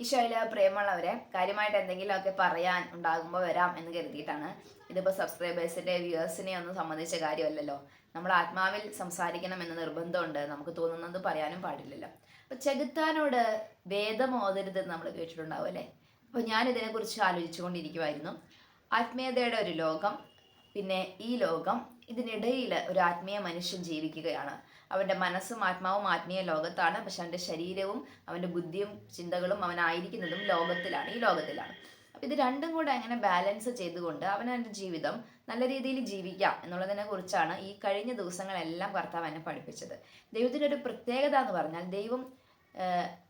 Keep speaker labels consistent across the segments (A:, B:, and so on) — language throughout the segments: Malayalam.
A: ഈശോയിലെ പ്രേമുള്ളവരെ കാര്യമായിട്ട് എന്തെങ്കിലുമൊക്കെ പറയാൻ ഉണ്ടാകുമ്പോൾ വരാം എന്ന് കരുതിയിട്ടാണ് ഇതിപ്പോൾ സബ്സ്ക്രൈബേഴ്സിന്റെ വ്യൂവേഴ്സിനെ ഒന്നും സംബന്ധിച്ച കാര്യമല്ലല്ലോ. നമ്മൾ ആത്മാവിൽ സംസാരിക്കണം എന്ന നിർബന്ധമുണ്ട്. നമുക്ക് തോന്നുന്നത് പറയാനും പാടില്ലല്ലോ. അപ്പോൾ ചെകുത്താനോട് വേദം ഓതരുത് നമ്മൾ കേട്ടിട്ടുണ്ടാവും അല്ലേ? അപ്പോൾ ഞാൻ ഇതിനെക്കുറിച്ച് ആലോചിച്ചുകൊണ്ടിരിക്കുമായിരുന്നു ആത്മീയതയുടെ ഒരു ലോകം പിന്നെ ഈ ലോകം ഇതിനിടയിൽ ഒരു ആത്മീയ മനുഷ്യൻ ജീവിക്കുകയാണ്. അവന്റെ മനസ്സും ആത്മാവും ആത്മീയ ലോകത്താണ്. പക്ഷെ അവന്റെ ശരീരവും അവന്റെ ബുദ്ധിയും ചിന്തകളും അവനായിരിക്കുന്നതും ലോകത്തിലാണ് ഈ ലോകത്തിലാണ്. അപ്പം ഇത് രണ്ടും കൂടെ അങ്ങനെ ബാലൻസ് ചെയ്തുകൊണ്ട് അവൻ അവന്റെ ജീവിതം നല്ല രീതിയിൽ ജീവിക്കാം എന്നുള്ളതിനെ കുറിച്ചാണ് ഈ കഴിഞ്ഞ ദിവസങ്ങളെല്ലാം കർത്താവ് എന്നെ പഠിപ്പിച്ചത്. ദൈവത്തിന്റെ ഒരു പ്രത്യേകത എന്ന് പറഞ്ഞാൽ ദൈവം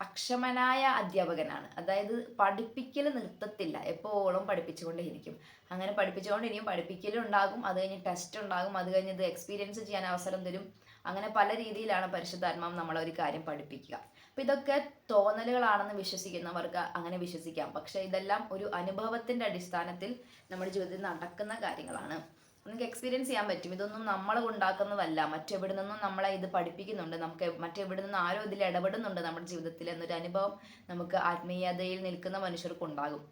A: അക്ഷമനായ അധ്യാപകനാണ്. അതായത് പഠിപ്പിക്കൽ നിർത്തത്തില്ല. എപ്പോഴും പഠിപ്പിച്ചുകൊണ്ടേയിരിക്കും. അങ്ങനെ പഠിപ്പിച്ചുകൊണ്ട് പഠിപ്പിക്കലും ഉണ്ടാകും അത് കഴിഞ്ഞ് ടെസ്റ്റ് ഉണ്ടാകും അത് കഴിഞ്ഞ് ഇത് എക്സ്പീരിയൻസ് ചെയ്യാൻ അവസരം തരും. അങ്ങനെ പല രീതിയിലാണ് പരിശുദ്ധാത്മാവ് നമ്മളെ ഒരു കാര്യം പഠിപ്പിക്കുക. അപ്പം ഇതൊക്കെ തോന്നലുകളാണെന്ന് വിശ്വസിക്കുന്നവർക്ക് അങ്ങനെ വിശ്വസിക്കാം. പക്ഷേ ഇതെല്ലാം ഒരു അനുഭവത്തിന്റെ അടിസ്ഥാനത്തിൽ നമ്മുടെ ജീവിതത്തിൽ നടക്കുന്ന കാര്യങ്ങളാണ്. നമുക്ക് എക്സ്പീരിയൻസ് ചെയ്യാൻ പറ്റും. ഇതൊന്നും നമ്മൾ ഉണ്ടാക്കുന്നതല്ല. മറ്റെവിടെ നിന്നും നമ്മളെ ഇത് പഠിപ്പിക്കുന്നുണ്ട്. നമുക്ക് മറ്റെവിടെ നിന്നും ആരോ ഇതിൽ ഇടപെടുന്നുണ്ട് നമ്മുടെ ജീവിതത്തിൽ എന്നൊരു അനുഭവം നമുക്ക് ആത്മീയതയിൽ നിൽക്കുന്ന മനുഷ്യർക്ക് ഉണ്ടാകും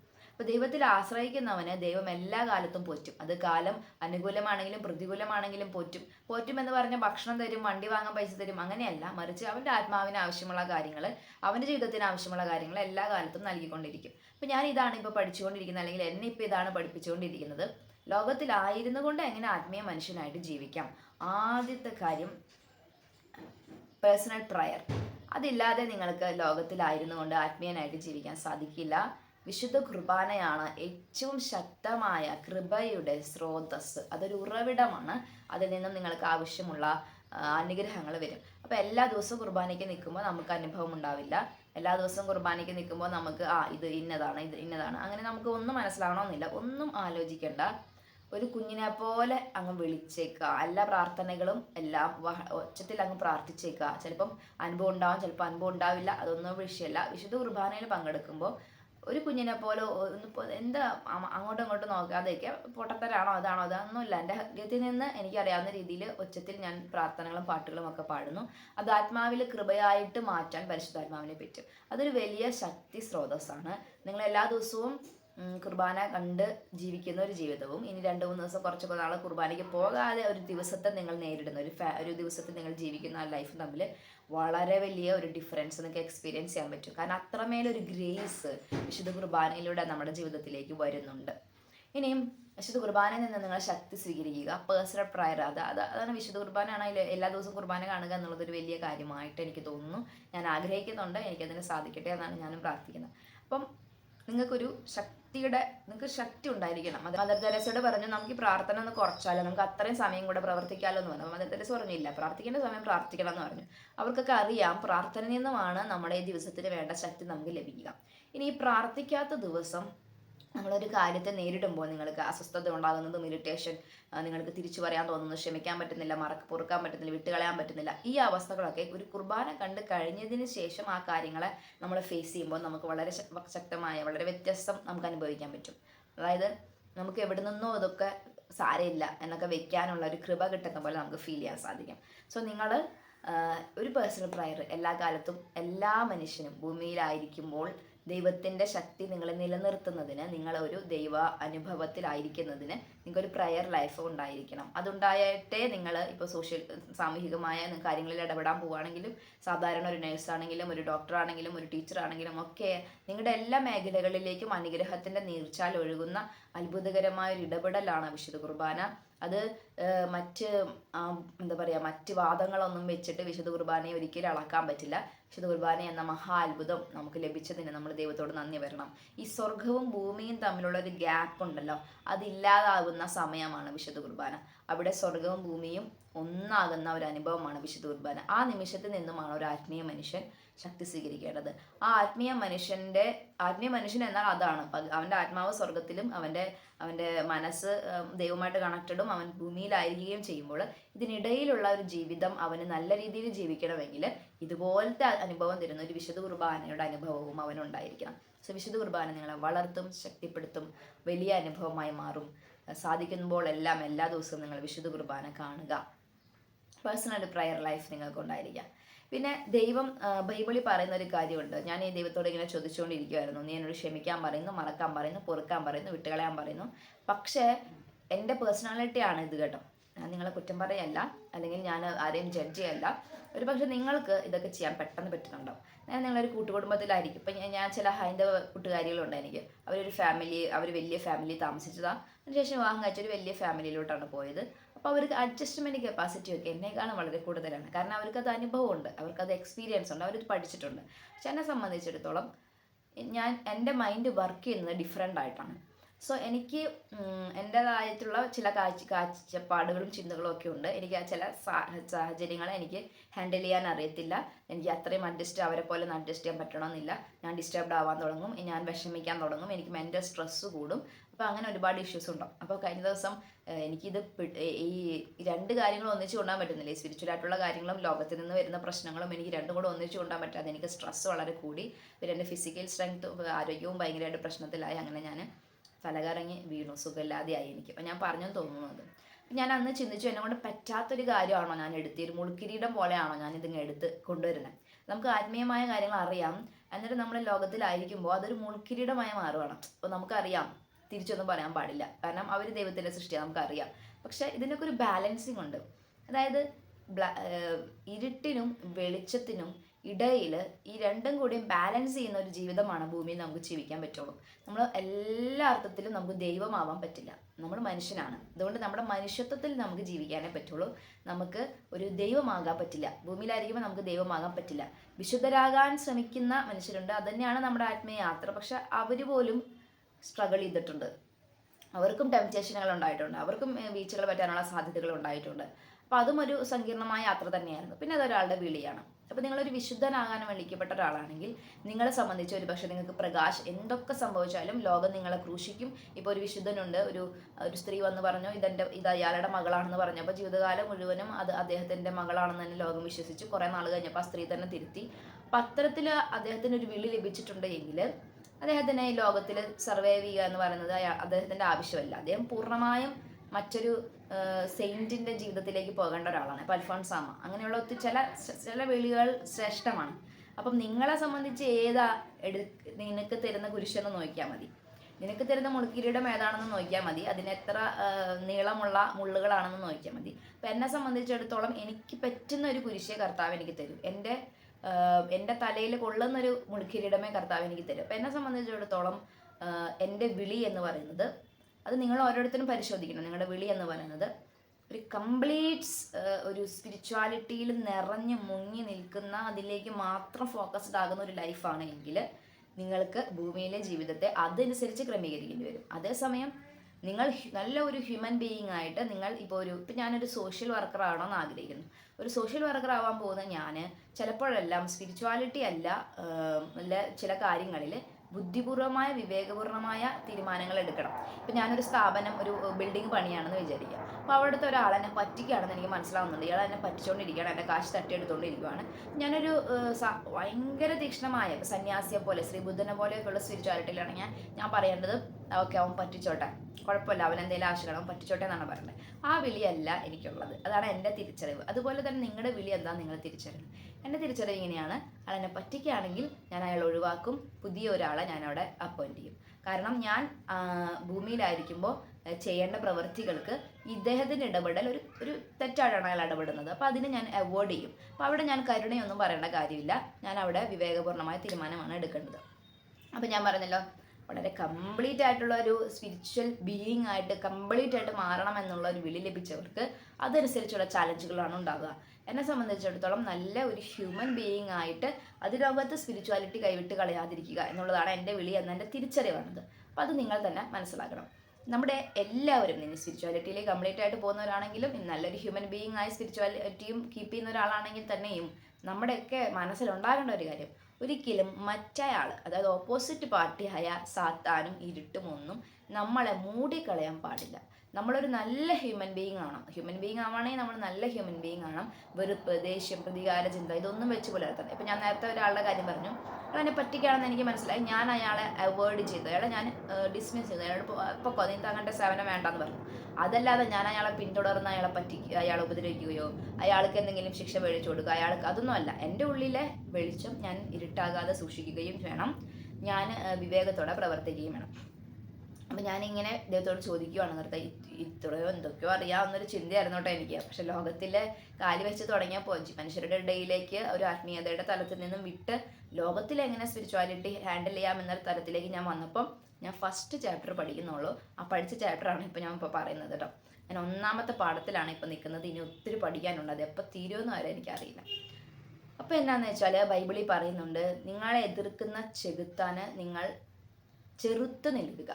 A: അപ്പോൾ ദൈവത്തിൽ ആശ്രയിക്കുന്നവന് ദൈവം എല്ലാ കാലത്തും പോറ്റും. അത് കാലം അനുകൂലമാണെങ്കിലും പ്രതികൂലമാണെങ്കിലും പോറ്റും. പോറ്റും എന്ന് പറഞ്ഞ ഭക്ഷണം തരും വണ്ടി വാങ്ങാൻ പൈസ തരും അങ്ങനെയല്ല. മറിച്ച് അവന്റെ ആത്മാവിന് ആവശ്യമുള്ള കാര്യങ്ങൾ അവന്റെ ജീവിതത്തിന് ആവശ്യമുള്ള കാര്യങ്ങൾ എല്ലാ കാലത്തും നൽകിക്കൊണ്ടിരിക്കും. അപ്പോൾ ഞാൻ ഇതാണ് ഇപ്പോൾ പഠിച്ചുകൊണ്ടിരിക്കുന്നത് അല്ലെങ്കിൽ എന്നെ ഇപ്പോൾ ഇതാണ് പഠിപ്പിച്ചുകൊണ്ടിരിക്കുന്നത്. ലോകത്തിലായിരുന്നു കൊണ്ട് എങ്ങനെ ആത്മീയ മനുഷ്യനായിട്ട് ജീവിക്കാം? ആദ്യത്തെ കാര്യം പേഴ്സണൽ പ്രയർ അതില്ലാതെ നിങ്ങൾക്ക് ലോകത്തിലായിരുന്നു കൊണ്ട് ആത്മീയനായിട്ട് ജീവിക്കാൻ സാധിക്കില്ല. വിശുദ്ധ കുർബാനയാണ് ഏറ്റവും ശക്തമായ കൃപയുടെ സ്രോതസ് അതൊരു ഉറവിടമാണ്. അതിൽ നിന്നും നിങ്ങൾക്ക് ആവശ്യമുള്ള അനുഗ്രഹങ്ങൾ വരും. അപ്പോൾ എല്ലാ ദിവസവും കുർബാനയ്ക്ക് നിൽക്കുമ്പോൾ നമുക്ക് അനുഭവം ഉണ്ടാവില്ല. എല്ലാ ദിവസവും കുർബാനയ്ക്ക് നിൽക്കുമ്പോൾ നമുക്ക് ആ ഇത് ഇന്നതാണ് ഇത് ഇന്നതാണ്. അങ്ങനെ നമുക്ക് ഒന്നും മനസ്സിലാവണമെന്നില്ല. ഒന്നും ആലോചിക്കേണ്ട. ഒരു കുഞ്ഞിനെ പോലെ അങ്ങ് വിളിച്ചേക്കുക. എല്ലാ പ്രാർത്ഥനകളും എല്ലാം ഒച്ചത്തിൽ അങ്ങ് പ്രാർത്ഥിച്ചേക്കുക. ചിലപ്പം അനുഭവം ഉണ്ടാവും ചിലപ്പോൾ അനുഭവം ഉണ്ടാവില്ല അതൊന്നും വിഷയമല്ല. വിശുദ്ധ കുർബാനയിൽ പങ്കെടുക്കുമ്പോൾ ഒരു കുഞ്ഞിനെ പോലെ ഒന്ന് എന്താ അങ്ങോട്ടും ഇങ്ങോട്ടും നോക്കാതെയൊക്കെ പൊട്ടത്തരാണോ അതാണോ അതൊന്നുമില്ല എന്റെ ഹൃദയത്തിൽ നിന്ന് എനിക്കറിയാവുന്ന രീതിയിൽ ഉച്ചത്തിൽ ഞാൻ പ്രാർത്ഥനകളും പാട്ടുകളും ഒക്കെ പാടുന്നു. അത് ആത്മാവിൽ കൃപയായിട്ട് മാറ്റാൻ പരിശുദ്ധാത്മാവിനെ പറ്റും. അതൊരു വലിയ ശക്തി സ്രോതസ്സാണ്. നിങ്ങൾ എല്ലാ ദിവസവും കുർബാന കണ്ട് ജീവിക്കുന്ന ഒരു ജീവിതവും ഇനി രണ്ട് മൂന്ന് ദിവസം കുറച്ച് നാളെ കുർബാനയ്ക്ക് പോകാതെ ഒരു ദിവസത്തെ നിങ്ങൾ നേരിടുന്ന ഒരു ഫാ ഒരു ദിവസത്തെ നിങ്ങൾ ജീവിക്കുന്ന ആ ലൈഫ് തമ്മിൽ വളരെ വലിയ ഒരു ഡിഫറൻസ് നിങ്ങൾക്ക് എക്സ്പീരിയൻസ് ചെയ്യാൻ പറ്റും. കാരണം അത്രമേലൊരു ഗ്രേസ് വിശുദ്ധ കുർബാനയിലൂടെ നമ്മുടെ ജീവിതത്തിലേക്ക് വരുന്നുണ്ട്. ഇനിയും വിശുദ്ധ കുർബാനയിൽ നിന്ന് നിങ്ങൾ ശക്തി സ്വീകരിക്കുക പേഴ്സണൽ പ്രയർ അത് അത് അതാണ് വിശുദ്ധ കുർബാന ആണെങ്കിൽ എല്ലാ ദിവസവും കുർബാന കാണുക എന്നുള്ളതൊരു വലിയ കാര്യമായിട്ട് എനിക്ക് തോന്നുന്നു. ഞാൻ ആഗ്രഹിക്കുന്നുണ്ട് എനിക്കതിന് സാധിക്കട്ടെ എന്നാണ് ഞാനും പ്രാർത്ഥിക്കുന്നത്. അപ്പം നിങ്ങൾക്കൊരു ശക്തിയുടെ നിങ്ങൾക്ക് ശക്തി ഉണ്ടായിരിക്കണം. അത് മദർ തെരേസയോട് പറഞ്ഞു നമുക്ക് പ്രാർത്ഥന ഒന്ന് കുറച്ചാലോ? നമുക്ക് അത്രയും സമയം കൂടെ പ്രവർത്തിക്കാലോ എന്ന് പറഞ്ഞു. മദർ തെരേസ പറഞ്ഞില്ല പ്രാർത്ഥിക്കേണ്ട സമയം പ്രാർത്ഥിക്കണം എന്ന് പറഞ്ഞു. അവർക്കൊക്കെ അറിയാം പ്രാർത്ഥനയിൽ നിന്നുമാണ് നമ്മുടെ ഈ ദിവസത്തിന് വേണ്ട ശക്തി നമുക്ക് ലഭിക്കുക. ഇനി ഈ പ്രാർത്ഥിക്കാത്ത ദിവസം നമ്മളൊരു കാര്യത്തെ നേരിടുമ്പോൾ നിങ്ങൾക്ക് അസ്വസ്ഥത ഉണ്ടാകുന്നതും ഇറിറ്റേഷൻ നിങ്ങൾക്ക് തിരിച്ചു പറയാൻ തോന്നുന്നു ക്ഷമിക്കാൻ പറ്റുന്നില്ല മറക്ക് പൊറുക്കാൻ പറ്റുന്നില്ല വിട്ടുകളയാൻ പറ്റുന്നില്ല ഈ അവസ്ഥകളൊക്കെ ഒരു കുർബാന കണ്ട് കഴിഞ്ഞതിന് ശേഷം ആ കാര്യങ്ങളെ നമ്മൾ ഫേസ് ചെയ്യുമ്പോൾ നമുക്ക് വളരെ ശക്തമായ വളരെ വ്യത്യസ്തം നമുക്ക് അനുഭവിക്കാൻ പറ്റും. അതായത് നമുക്ക് എവിടെ നിന്നോ ഇതൊക്കെ സാരയില്ല എന്നൊക്കെ വെക്കാനുള്ള ഒരു കൃപ കിട്ടുന്ന പോലെ നമുക്ക് ഫീൽ ചെയ്യാൻ സാധിക്കും. സോ നിങ്ങൾ ഒരു പേഴ്സണൽ പ്രയർ എല്ലാ കാലത്തും എല്ലാ മനുഷ്യനും ഭൂമിയിലായിരിക്കുമ്പോൾ ദൈവത്തിന്റെ ശക്തി നിങ്ങളെ നിലനിർത്തുന്നതിന് നിങ്ങൾ ഒരു ദൈവ അനുഭവത്തിലായിരിക്കുന്നതിന് നിങ്ങൾക്കൊരു പ്രയർ ലൈഫ് ഉണ്ടായിരിക്കണം. അതുണ്ടായിട്ടേ നിങ്ങൾ ഇപ്പോൾ സോഷ്യൽ സാമൂഹികമായ കാര്യങ്ങളിൽ ഇടപെടാൻ പോവുകയാണെങ്കിലും സാധാരണ ഒരു നഴ്സാണെങ്കിലും ഒരു ഡോക്ടറാണെങ്കിലും ഒരു ടീച്ചറാണെങ്കിലും ഒക്കെ നിങ്ങളുടെ എല്ലാ മേഖലകളിലേക്കും അനുഗ്രഹത്തിന്റെ നീർച്ചാൽ ഒഴുകുന്ന അത്ഭുതകരമായ ഒരു ഇടപെടലാണ് വിശുദ്ധ കുർബാന. അത് മറ്റ് എന്താ പറയുക മറ്റ് വാദങ്ങളൊന്നും വെച്ചിട്ട് വിശുദ്ധ കുർബാനയെ ഒരിക്കലും അളക്കാൻ പറ്റില്ല. വിശുദ്ധ കുർബാന എന്ന മഹാ അത്ഭുതം നമുക്ക് ലഭിച്ചതിന് നമ്മൾ ദൈവത്തോട് നന്ദി വരണം ഈ സ്വർഗവും ഭൂമിയും തമ്മിലുള്ള ഒരു ഗ്യാപ്പ് ഉണ്ടല്ലോ അതില്ലാതാകുന്ന സമയമാണ് വിശുദ്ധ കുർബാന അവിടെ സ്വർഗവും ഭൂമിയും ഒന്നാകുന്ന ഒരു അനുഭവമാണ് വിശുദ്ധ കുർബാന ആ നിമിഷത്തിൽ നിന്നുമാണ് ഒരു ആത്മീയ മനുഷ്യൻ ശക്തി സ്വീകരിക്കേണ്ടത്. ആ ആത്മീയ മനുഷ്യന്റെ ആത്മീയ മനുഷ്യൻ എന്നാൽ അതാണ്. അവന്റെ ആത്മാവ് സ്വർഗത്തിലും അവന്റെ അവന്റെ മനസ്സ് ദൈവമായിട്ട് കണക്റ്റഡും അവൻ ഭൂമിയിലായിരിക്കുകയും ചെയ്യുമ്പോൾ ഇതിനിടയിലുള്ള ഒരു ജീവിതം അവന് നല്ല രീതിയിൽ ജീവിക്കണമെങ്കിൽ ഇതുപോലത്തെ അനുഭവം തരുന്ന ഒരു വിശുദ്ധ കുർബാനയുടെ അനുഭവവും അവനുണ്ടായിരിക്കണം. സോ വിശുദ്ധ കുർബാന നിങ്ങളെ വളർത്തും ശക്തിപ്പെടുത്തും വലിയ അനുഭവമായി മാറും. സാധിക്കുമ്പോൾ എല്ലാം ദിവസവും നിങ്ങൾ വിശുദ്ധ കുർബാന കാണുക. പേഴ്സണൽ പ്രയർ ലൈഫ് നിങ്ങൾക്ക് നിങ്ങൾക്കുണ്ടായിരിക്കാം. പിന്നെ ദൈവം ബൈബിളിൽ പറയുന്ന ഒരു കാര്യമുണ്ട്. ഞാൻ ഈ ദൈവത്തോട് ഇങ്ങനെ ചോദിച്ചുകൊണ്ടിരിക്കുമായിരുന്നു നീ എന്നോട് ക്ഷമിക്കാൻ പറയുന്നു മറക്കാൻ പറയുന്നു പൊറുക്കാൻ പറയുന്നു വിട്ടുകളയാൻ പറയുന്നു. പക്ഷേ എന്റെ പേഴ്സണാലിറ്റിയാണ് ഇത് കേട്ടോ. നിങ്ങളെ കുറ്റം പറയല്ല. അല്ലെങ്കിൽ ഞാൻ ആരെയും ജഡ്ജ് ചെയ്യല്ല. ഒരു പക്ഷേ നിങ്ങൾക്ക് ഇതൊക്കെ ചെയ്യാൻ പെട്ടെന്ന് പറ്റുന്നുണ്ടാവും. ഞാൻ നിങ്ങളൊരു കൂട്ടുകുടുംബത്തിലായിരിക്കും. ഇപ്പം ഞാൻ- ചില ഹൈന്ദവ കൂട്ടുകാരികളുണ്ട് എനിക്ക്. അവരൊരു ഫാമിലി അവർ വലിയ ഫാമിലി താമസിച്ചതാണ് അതിനുശേഷം വിവാഹം കഴിച്ച ഒരു വലിയ ഫാമിലിയിലോട്ടാണ് പോയത്. അപ്പോൾ അവർക്ക് അഡ്ജസ്റ്റ്മെന്റ് കപ്പാസിറ്റി ഒക്കെ എന്നെക്കാളും വളരെ കൂടുതലാണ്. കാരണം അവർക്കത് അനുഭവമുണ്ട്. അവർക്കത് എക്സ്പീരിയൻസ് ഉണ്ട്. അവരത് പഠിച്ചിട്ടുണ്ട്. പക്ഷെ എന്നെ സംബന്ധിച്ചിടത്തോളം ഞാൻ എന്റെ മൈൻഡ് വർക്ക് ചെയ്യുന്നത് ഡിഫറെന്റ് ആയിട്ടാണ്. സോ എനിക്ക് എന്റെതായിട്ടുള്ള ചില കാഴ്ച കാഴ്ചപ്പാടുകളും ചിന്തകളും ഒക്കെ ഉണ്ട്. എനിക്ക് ആ ചില സാഹചര്യങ്ങളെ എനിക്ക് ഹാൻഡിൽ ചെയ്യാൻ അറിയത്തില്ല. എനിക്ക് അത്രയും അഡ്ജസ്റ്റ് അവരെ പോലെ അഡ്ജസ്റ്റ് ചെയ്യാൻ പറ്റണമെന്നില്ല ഞാൻ ഡിസ്റ്റർബ്ഡ് ആവാൻ തുടങ്ങും. ഞാൻ വിഷമിക്കാൻ തുടങ്ങും. എനിക്ക് മെന്റൽ സ്ട്രെസ്സ് കൂടും. അപ്പോൾ അങ്ങനെ ഒരുപാട് ഇഷ്യൂസ് ഉണ്ടാവും അപ്പോൾ കഴിഞ്ഞ ദിവസം എനിക്കിത് ഈ രണ്ട് കാര്യങ്ങളും ഒന്നിച്ച് കൊണ്ടുപോകാൻ പറ്റുന്നില്ല. ഈ സ്പിരിച്വൽ ആയിട്ടുള്ള കാര്യങ്ങളും ലോകത്തിൽ നിന്ന് വരുന്ന പ്രശ്നങ്ങളും എനിക്ക് രണ്ടും കൂടെ ഒന്നിച്ച് കൊണ്ടാൻ പറ്റാതെ എനിക്ക് സ്ട്രെസ്സ് വളരെ കൂടി. പിന്നെ എന്റെ ഫിസിക്കൽ സ്ട്രെങ്ത് ആരോഗ്യവും ഭയങ്കരമായിട്ട് പ്രശ്നത്തിലായി. അങ്ങനെ ഞാൻ തലകറങ്ങി വീണു. സുഖമില്ലാതെയായി എനിക്ക്. അപ്പം ഞാൻ പറഞ്ഞു തോന്നുന്നു അത്. ഞാൻ അന്ന് ചിന്തിച്ചു എന്നെ കൊണ്ട് പറ്റാത്തൊരു കാര്യമാണോ ഞാൻ എടുത്ത് ഒരു മുൾക്കിരീടം പോലെയാണോ ഞാൻ ഇതിങ്ങ് എടുത്ത് കൊണ്ടുവരുന്നത് നമുക്ക് ആത്മീയമായ കാര്യങ്ങൾ അറിയാം. എന്നിട്ട് നമ്മൾ ലോകത്തിലായിരിക്കുമ്പോൾ അതൊരു മുൾക്കിരീടമായി മാറുകയാണ് അപ്പോൾ നമുക്കറിയാം. തിരിച്ചൊന്നും പറയാൻ പാടില്ല. കാരണം അവർ ദൈവത്തിന്റെ സൃഷ്ടിയാണ് നമുക്കറിയാം. പക്ഷെ ഇതിനൊക്കെ ഒരു ബാലൻസിങ് ഉണ്ട്. അതായത് ഇരുട്ടിനും വെളിച്ചത്തിനും ഇടയിൽ ഈ രണ്ടും കൂടിയും ബാലൻസ് ചെയ്യുന്ന ഒരു ജീവിതമാണ് ഭൂമിയിൽ നമുക്ക് ജീവിക്കാൻ പറ്റുള്ളൂ. നമ്മൾ എല്ലാ അർത്ഥത്തിലും നമുക്ക് ദൈവമാവാൻ പറ്റില്ല. നമ്മൾ മനുഷ്യനാണ്. അതുകൊണ്ട് നമ്മുടെ മനുഷ്യത്വത്തിൽ നമുക്ക് ജീവിക്കാനേ പറ്റുള്ളൂ. നമുക്ക് ഒരു ദൈവമാകാൻ പറ്റില്ല. ഭൂമിയിലായിരിക്കുമ്പോൾ നമുക്ക് ദൈവമാകാൻ പറ്റില്ല. വിശുദ്ധരാകാൻ ശ്രമിക്കുന്ന മനുഷ്യരുണ്ട്. അതുതന്നെയാണ് നമ്മുടെ ആത്മീയ യാത്ര. പക്ഷെ അവർ പോലും സ്ട്രഗിൾ ചെയ്തിട്ടുണ്ട്. അവർക്കും ടെംപ്റ്റേഷനുകൾ ഉണ്ടായിട്ടുണ്ട്. അവർക്കും വീഴ്ചകൾ പറ്റാനുള്ള സാധ്യതകൾ ഉണ്ടായിട്ടുണ്ട്. അപ്പോൾ അതും ഒരു സങ്കീർണമായ യാത്ര തന്നെയായിരുന്നു. പിന്നെ അതൊരാളുടെ വിളിയാണ്. അപ്പോൾ നിങ്ങളൊരു വിശുദ്ധനാകാൻ വിളിക്കപ്പെട്ട ഒരാളാണെങ്കിൽ നിങ്ങളെ സംബന്ധിച്ച് ഒരു പക്ഷേ നിങ്ങൾക്ക് പ്രകാശ് എന്തൊക്കെ സംഭവിച്ചാലും ലോകം നിങ്ങളെ ക്രൂശിക്കും. ഇപ്പോൾ ഒരു വിശുദ്ധനുണ്ട് ഒരു ഒരു സ്ത്രീ വന്ന് പറഞ്ഞു ഇതെന്റെ ഇത് അയാളുടെ മകളാണെന്ന് പറഞ്ഞു. അപ്പോൾ ജീവിതകാലം മുഴുവനും അത് അദ്ദേഹത്തിന്റെ മകളാണെന്ന് തന്നെ ലോകം വിശ്വസിച്ച്. കുറേ നാൾ കഴിഞ്ഞപ്പോൾ ആ സ്ത്രീ തന്നെ തിരുത്തി. പത്രത്തിൽ അദ്ദേഹത്തിന് ഒരു വിളി ലഭിച്ചിട്ടുണ്ട് എങ്കിൽ അദ്ദേഹത്തിന് ഈ ലോകത്തിൽ സർവൈവ് ചെയ്യുക എന്ന് പറയുന്നത് അദ്ദേഹത്തിന്റെ ആവശ്യമല്ല. അദ്ദേഹം പൂർണമായും മറ്റൊരു സെയിന്റിന്റെ ജീവിതത്തിലേക്ക് പോകേണ്ട ഒരാളാണ്. ഇപ്പോൾ അൽഫോൺസാമ അങ്ങനെയുള്ള ഒത്തിരി ചില ചില വിളികൾ ശ്രേഷ്ഠമാണ്. അപ്പം നിങ്ങളെ സംബന്ധിച്ച് ഏതാ എടു നിനക്ക് തരുന്ന കുരിശെന്ന് നോക്കിയാൽ മതി. നിനക്ക് തരുന്ന മുൾക്കിരീടം ഏതാണെന്ന് നോക്കിയാൽ മതി. അതിന് എത്ര നീളമുള്ള മുള്ളുകളാണെന്ന് നോക്കിയാൽ മതി. അപ്പം എന്നെ സംബന്ധിച്ചിടത്തോളം എനിക്ക് പറ്റുന്ന ഒരു കുരിശേ കർത്താവ് എനിക്ക് തരും. എന്റെ എന്റെ തലയിൽ കൊള്ളുന്നൊരു മുൾക്കിരീടമേ കർത്താവ് എനിക്ക് തരും. അപ്പം എന്നെ സംബന്ധിച്ചിടത്തോളം എന്റെ വിളി എന്ന് പറയുന്നത് അത് നിങ്ങൾ ഓരോരുത്തരും പരിശോധിക്കണം. നിങ്ങളുടെ വിളി എന്ന് പറയുന്നത് ഒരു കംപ്ലീറ്റ്സ് ഒരു സ്പിരിച്വാലിറ്റിയിൽ നിറഞ്ഞു മുങ്ങി നിൽക്കുന്ന അതിലേക്ക് മാത്രം ഫോക്കസ്ഡ് ആകുന്ന ഒരു ലൈഫാണ് എങ്കിൽ നിങ്ങൾക്ക് ഭൂമിയിലെ ജീവിതത്തെ അതനുസരിച്ച് ക്രമീകരിക്കേണ്ടി വരും. അതേസമയം നിങ്ങൾ നല്ല ഒരു ഹ്യൂമൻ ബീയിങ് ആയിട്ട് നിങ്ങൾ ഇപ്പോൾ ഒരു ഇപ്പം ഞാനൊരു സോഷ്യൽ വർക്കർ ആവണമെന്ന് ആഗ്രഹിക്കുന്നു. ഒരു സോഷ്യൽ വർക്കർ ആവാൻ പോകുന്ന ഞാൻ ചിലപ്പോഴെല്ലാം സ്പിരിച്വാലിറ്റി അല്ല നല്ല ചില കാര്യങ്ങളിൽ ബുദ്ധിപൂർവമായ വിവേകപൂർണമായ തീരുമാനങ്ങൾ എടുക്കണം. ഇപ്പം ഞാനൊരു സ്ഥാപനം ഒരു ബിൽഡിംഗ് പണിയാണെന്ന് വിചാരിക്കുക. അപ്പോൾ അവിടുത്തെ ഒരാൾ എന്നെ പറ്റിക്കുകയാണെന്ന് എനിക്ക് മനസ്സിലാവുന്നുണ്ട്. ഇയാൾ എന്നെ പറ്റിച്ചുകൊണ്ടിരിക്കുകയാണ് എന്റെ കാശ് തട്ടിയെടുത്തുകൊണ്ടിരിക്കുകയാണ് ഞാനൊരു ഭയങ്കര തീക്ഷ്ണമായ സന്യാസിയെ പോലെ ശ്രീബുദ്ധനെ പോലെയൊക്കെയുള്ള സ്പിരിച്വാലിറ്റിയിലാണ് ഞാൻ ഞാൻ പറയേണ്ടത്. ഓക്കെ അവൻ പറ്റിച്ചോട്ടെ. കുഴപ്പമില്ല ആവശ്യമാണ് അവൻ പറ്റിച്ചോട്ടെ എന്നാണ് പറയുന്നത്. ആ വിളിയല്ല എനിക്കുള്ളത്. അതാണ് എന്റെ തിരിച്ചറിവ്. അതുപോലെ തന്നെ നിങ്ങളുടെ വിളി എന്താ നിങ്ങൾ തിരിച്ചറിവ്? എന്റെ തിരിച്ചറിവ് ഇങ്ങനെയാണ്. അയാൾ എന്നെ പറ്റിക്കുകയാണെങ്കിൽ ഞാൻ അയാൾ ഒഴിവാക്കും. പുതിയ ഒരാളെ ഞാൻ അവിടെ ചെയ്യും. കാരണം ഞാൻ ഭൂമിയിലായിരിക്കുമ്പോൾ ചെയ്യേണ്ട പ്രവൃത്തികൾക്ക് ഇദ്ദേഹത്തിന്റെ ഇടപെടൽ ഒരു ഒരു തെറ്റായിട്ടാണ് അയാൾ ഇടപെടുന്നത്. അപ്പോൾ അതിനെ ഞാൻ അവോയ്ഡ് ചെയ്യും. അപ്പോൾ അവിടെ ഞാൻ കരുണയൊന്നും പറയേണ്ട കാര്യമില്ല. ഞാൻ അവിടെ വിവേകപൂർണമായ തീരുമാനമാണ് എടുക്കേണ്ടത്. അപ്പോൾ ഞാൻ പറഞ്ഞല്ലോ വളരെ കംപ്ലീറ്റ് ആയിട്ടുള്ള ഒരു സ്പിരിച്വൽ ബീയിങ് ആയിട്ട് കംപ്ലീറ്റ് ആയിട്ട് മാറണം എന്നുള്ള ഒരു വിളി ലഭിച്ചവർക്ക് അതനുസരിച്ചുള്ള ചാലഞ്ചുകളാണ് ഉണ്ടാവുക. എന്നെ സംബന്ധിച്ചിടത്തോളം നല്ല ഒരു ഹ്യൂമൻ ബീയിങ് ആയിട്ട് അതിനകത്ത് സ്പിരിച്വാലിറ്റി കൈവിട്ട് കളയാതിരിക്കുക എന്നുള്ളതാണ് എന്റെ വിളി എന്ന എന്റെ തിരിച്ചറിവാണത്. അപ്പോൾ അത് നിങ്ങൾ തന്നെ മനസ്സിലാക്കണം. നമ്മുടെ എല്ലാവരും ഇനി സ്പിരിച്വാലിറ്റിയിൽ കംപ്ലീറ്റ് ആയിട്ട് പോകുന്നവരാണെങ്കിലും നല്ലൊരു ഹ്യൂമൻ ബീയിങ് ആയി സ്പിരിച്വാലിറ്റിയും കീപ്പ് ചെയ്യുന്ന ഒരാളാണെങ്കിൽ തന്നെയും നമ്മുടെയൊക്കെ മനസ്സിലുണ്ടാകേണ്ട ഒരു കാര്യം ഒരിക്കലും മറ്റയാൾ അതായത് ഓപ്പോസിറ്റ് പാർട്ടിയായ സാത്താനും ഇരുട്ടും ഒന്നും നമ്മളെ മൂടിക്കളയാൻ പാടില്ല. നമ്മളൊരു നല്ല ഹ്യൂമൻ ബീയിങ് ആണ് ഹ്യൂമൻ ബീയിങ് ആവണമെങ്കിൽ നമ്മൾ നല്ല ഹ്യൂമൻ ബീയിങ് ആണ് വെറുപ്പ് ദേഷ്യം പ്രതികാര ചിന്ത ഇതൊന്നും വെച്ച് പുലർത്തണം ഇപ്പം ഞാൻ നേരത്തെ ഒരാളുടെ കാര്യം പറഞ്ഞു. അയാൾ പറ്റിക്കാണെന്ന് എനിക്ക് മനസ്സിലായി. ഞാൻ അയാളെ അവോയ്ഡ് ചെയ്തു. അയാളെ ഞാൻ ഡിസ്മിസ് ചെയ്തു. അയാൾ പൊക്കോ നീ അങ്ങനത്തെ സേവനം വേണ്ടെന്ന് പറഞ്ഞു. അതല്ലാതെ ഞാൻ അയാളെ പിന്തുടർന്ന് അയാളെ പറ്റി അയാളെ ഉപദ്രവിക്കുകയോ അയാൾക്ക് എന്തെങ്കിലും ശിക്ഷ മേടിച്ചു കൊടുക്കുക അയാൾക്ക് അതൊന്നും അല്ല. എന്റെ ഉള്ളിലെ വെളിച്ചം ഞാൻ ഇരുട്ടാകാതെ സൂക്ഷിക്കുകയും വേണം. ഞാൻ വിവേകത്തോടെ പ്രവർത്തിക്കുകയും വേണം. അപ്പം ഞാനിങ്ങനെ ദൈവത്തോട് ചോദിക്കുവാണ് നിർത്ത ഇത്രയോ എന്തൊക്കെയോ അറിയാവുന്നൊരു ചിന്തയായിരുന്നു കേട്ടോ എനിക്ക്. പക്ഷെ ലോകത്തിലെ കാലി വെച്ച് തുടങ്ങിയപ്പോൾ മനുഷ്യരുടെ ഇടയിലേക്ക് ഒരു ആത്മീയതയുടെ തലത്തിൽ നിന്നും വിട്ട് ലോകത്തിൽ എങ്ങനെ സ്പിരിച്വാലിറ്റി ഹാൻഡിൽ ചെയ്യാം എന്നൊരു തലത്തിലേക്ക് ഞാൻ വന്നപ്പം ഞാൻ ഫസ്റ്റ് ചാപ്റ്റർ പഠിക്കുന്നുള്ളൂ. ആ പഠിച്ച ചാപ്റ്ററാണ് ഇപ്പോൾ ഞാൻ ഇപ്പോൾ പറയുന്നത് കേട്ടോ. ഞാൻ ഒന്നാമത്തെ പാഠത്തിലാണ് ഇപ്പോൾ നിൽക്കുന്നത്. ഇനി ഒത്തിരി പഠിക്കാനുണ്ട്. അത് എപ്പോൾ തീരുമെന്ന് വരെ എനിക്കറിയില്ല. അപ്പോൾ എന്താണെന്ന് വെച്ചാൽ ബൈബിളിൽ പറയുന്നുണ്ട് നിങ്ങളെ എതിർക്കുന്ന ചെകുത്താന് നിങ്ങൾ ചെറുത്ത് നിൽക്കുക.